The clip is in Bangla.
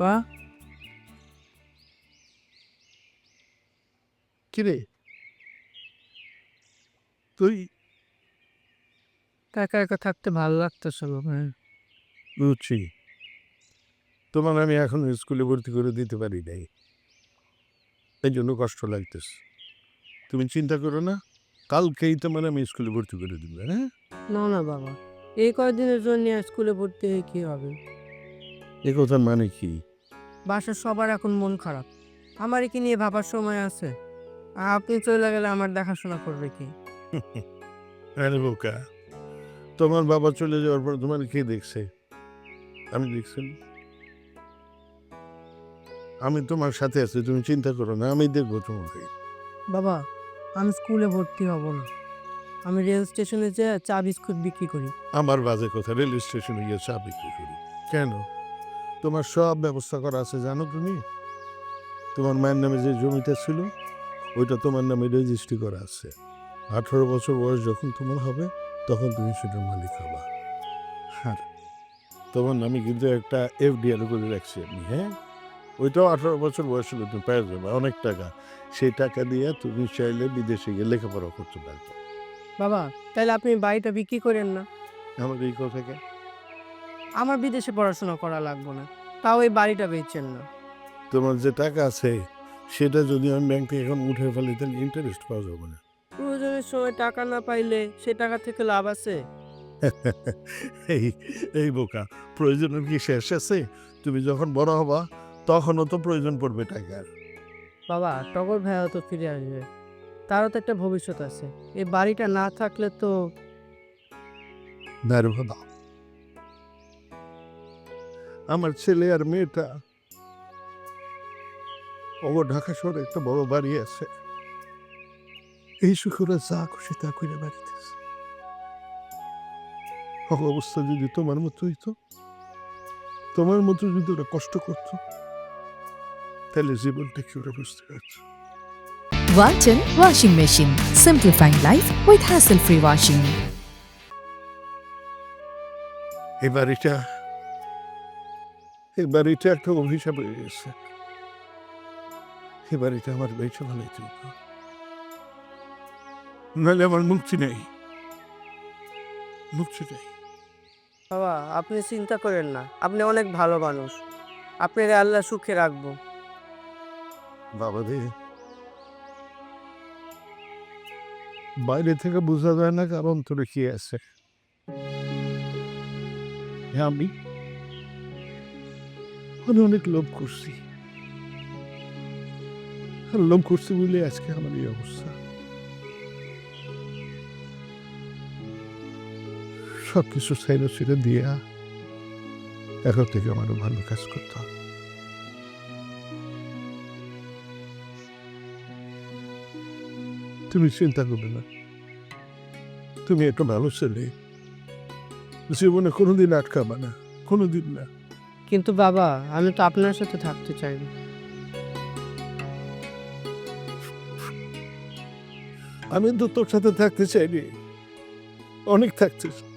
আব্বা। কিরে? তুই? একা একা থাকতে ভালো লাগতেছে বাবা বুঝছি। তোমার আমি এখন স্কুলে ভর্তি করে দিতে পারি নাই। এই জন্য কষ্ট লাগতেছে। তুমি চিন্তা করো না কালকেই তোমার আমি স্কুলে ভর্তি করে দিব হ্যাঁ? না না বাবা। এই কয়েকদিনের জন্য স্কুলে ভর্তি হয়ে কি হবে? এ কথার মানে কি? বাসার সবার এখন মন খারাপ। আমার কি নিয়ে ভাবার সময় আছে? আপনি চলে গেলে আমার দেখাশোনা করবে কি? আরে বোকা। তোমার বাবা চলে যাওয়ার পর তোমার কে দেখছে? আমি দেখছি আমি তোমার সাথে আছি তুমি চিন্তা করো না আমি দেখব তোমাকে। বাবা আমি স্কুলে ভর্তি হব না। আমি রেল স্টেশনে যেয়ে চা বিস্কুট বিক্রি করি। আমার বাজে কথা রেল স্টেশনে গিয়ে চা বিক্রি করি। কেন? তোমার সব ব্যবস্থা করা আছে জানো তুমি? তোমার মায়ের নামে যে জমিটা ছিল ওইটা তোমার নামে রেজিস্ট্রি করা আছে। আঠারো বছর বয়স যখন তোমার হবে তখন তুমি সেটার মালিক হবা। আর তোমার নামে কিন্তু একটা এফডিআর করে রাখছি আমি হ্যাঁ? ওইটাও আঠারো বছর বয়স হলে তুমি পেয়ে যাবে অনেক টাকা। সেই টাকা দিয়ে তুমি চাইলে বিদেশে গিয়ে লেখাপড়া করতে পারবে। বাবা তাহলে আপনি বাড়িটা বিক্রি করেন না? আমার এই কথাকে আমার বিদেশে পড়াশোনা করা লাগবে না। তাও এই বাড়িটা বেচছেন না। তোমার যে টাকা আছে সেটা যদি আমি ব্যাংক থেকে এখন উঠে ফেলি তাহলে ইন্টারেস্ট পাওয়া যাবে না। প্রয়োজনের সময় টাকা না পাইলে সে টাকা থেকে লাভ আছে? এই এই বোকা প্রয়োজনের কি শেষ আছে? তুমি যখন বড় হবা তখনও তো প্রয়োজন পড়বে টাকার। বাবা টগর ভাইয়া তো ফিরে আসবে। তারও তো একটা ভবিষ্যৎ আছে। এই বাড়িটা না থাকলে তো নারভাদা আমার ছেলে আর মেয়েটা ও ঢাকা শহরে একটা বড় বাড়ি আছে এই সুখরা যা খুশি তা করে বাড়িতেছে অবস্থা যদি তোমার মতো হইতো তোমার মতো যদি ওরা কষ্ট করতো তাহলে জীবনটা কি ওরা বুঝতে পারছ Walton Washing Machine. Simplifying life with hassle-free washing. এই বাড়িটা এই বাড়িটা একটা অভিশাপ হয়ে গেছে। এই বাড়িটা আমার বেঁচে ভালোই নাহলে আমার মুক্তি নেই। মুক্তি নেই। বাবা আপনি চিন্তা করেন না। আপনি অনেক ভালো মানুষ। আপনার আল্লাহ সুখে রাখব। বাবা রে বাইরে থেকে বোঝা যায় না কারণ তোর কি আছে। হ্যাঁ, আমি আমি অনেক লোভ করছি। আর লোভ করছি বলে আজকে আমার এই অবস্থা। সব কিছু সাইড ছেড়ে দিয়া এখন থেকে আমারও ভালো কাজ করতে তুমি চিন্তা করবে না। তুমি একটা ভালো ছেলে। জীবনে কোনোদিন আটকাবা না। কোনোদিন না। কিন্তু বাবা, আমি তো আপনার সাথে থাকতে চাই না আমি তো তোর সাথে থাকতে চাইনি অনেক থাকতে চাই।